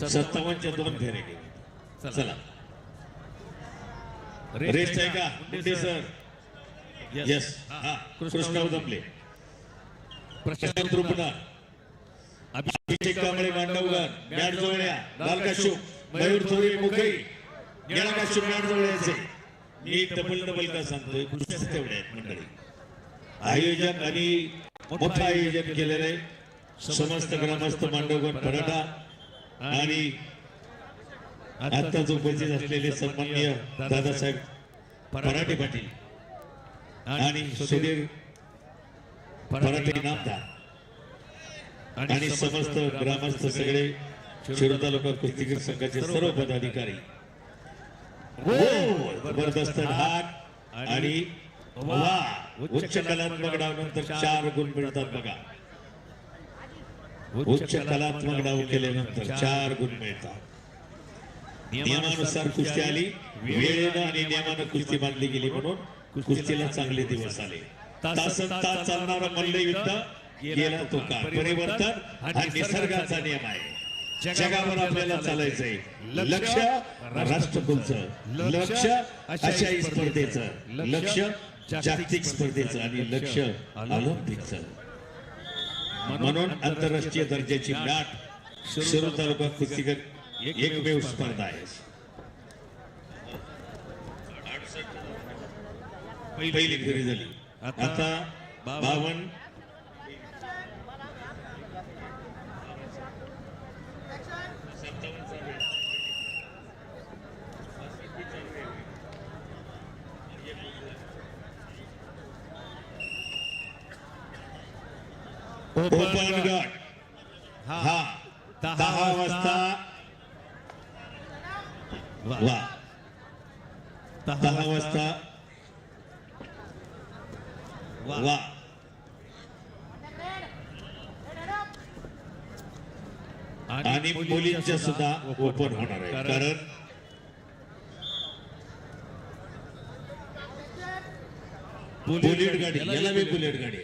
सत्तावन्नच्या दोन फेरे गेले चला. रेस्ट आहे का? मुंडे सर. येस हा. कृष्ण उदमले प्रशांत रुपना अभिषेक कांबळे मांडवकर. मॅट जोळ्या लाल काशुक मयूर चोरी मुंबई. निळा काशुक मॅट जोळ्याचे मी डबल डबल का सांगतोय कुस्त्याच तेवढे आहेत मंडळी. आयोजन आणि मोठं आयोजन केलेलं आहे. समस्त ग्रामस्थ मांडवगण पराठा आणि आता जो उपस्थित असलेले सन्माननीय दादासाहेब पराठे पाटील आणि सुधीर पराठे नामदार आणि समस्त ग्रामस्थ सगळे शिरोळ तालुका कुस्तीगीर संघाचे सर्व पदाधिकारी. जबरदस्त हात आणि वा! उच्च कलात्मक डावनंतर चार गुण मिळतात बघा. उच्च कलात्मक डाव केल्यानंतर चार गुण मिळतात. नियमानुसार कुस्ती आली वेळेनं आणि नियमानं कुस्ती बांधली गेली म्हणून कुस्तीला चांगले दिवस आले. तासन तास चालणारा मल्लयुद्ध गेला तो का परिवर्तन हा निसर्गाचा नियम आहे. जगावर आपल्याला चालायचंय. लक्ष राष्ट्रकुलचं. लक्ष आशियाई स्पर्धेचं. लक्ष जागतिक स्पर्धेचं आणि लक्ष ऑलिम्पिकचं. म्हणून आंतरराष्ट्रीय दर्जाची मॅट शिरो तालुका कुस्तीगत एकमेव स्पर्धा आहे. पहिली फेरी झाली. आता बावन ओपन गट हा. दहा वाजता. वा. दहा वाजता. वा. आणि मुलींच्या सुद्धा ओपन होणार आहे. कारण बुलेट गाडी. याला बी बुलेट गाडी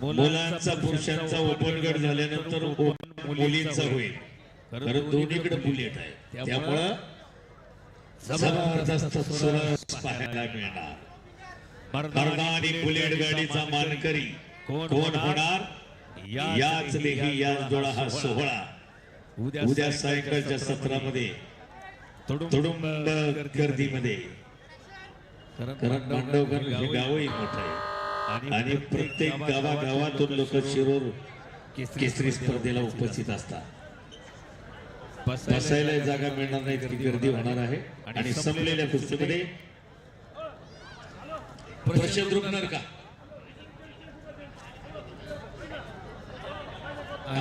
मुलांचा पुरुषांचा ओपन गट झाल्यानंतर ओपन मुलींचा होईल. कारण दोन्हीकडे बुलेट आहे. त्यामुळं जबरदस्त सरस पाहायला मिळणार. मर्दा आणि बुलेट गाडीचा मानकरी. कोण होणार? याच लेही याच जोडा हा सोहळा. उद्या सायंकाळच्या सत्रामध्ये. तुडुंब गर्दीमध्ये. कारण मांडवगण हे गावही मोठं आहे. आणि प्रत्येक गावागावातून लोक शिरोर केसरी स्पर्धेला उपस्थित असतात. बसायला जागा मिळणार नाही इतकी गर्दी होणार आहे. आणि संपलेल्या कुस्तीमध्ये प्रशांत रुग्णार का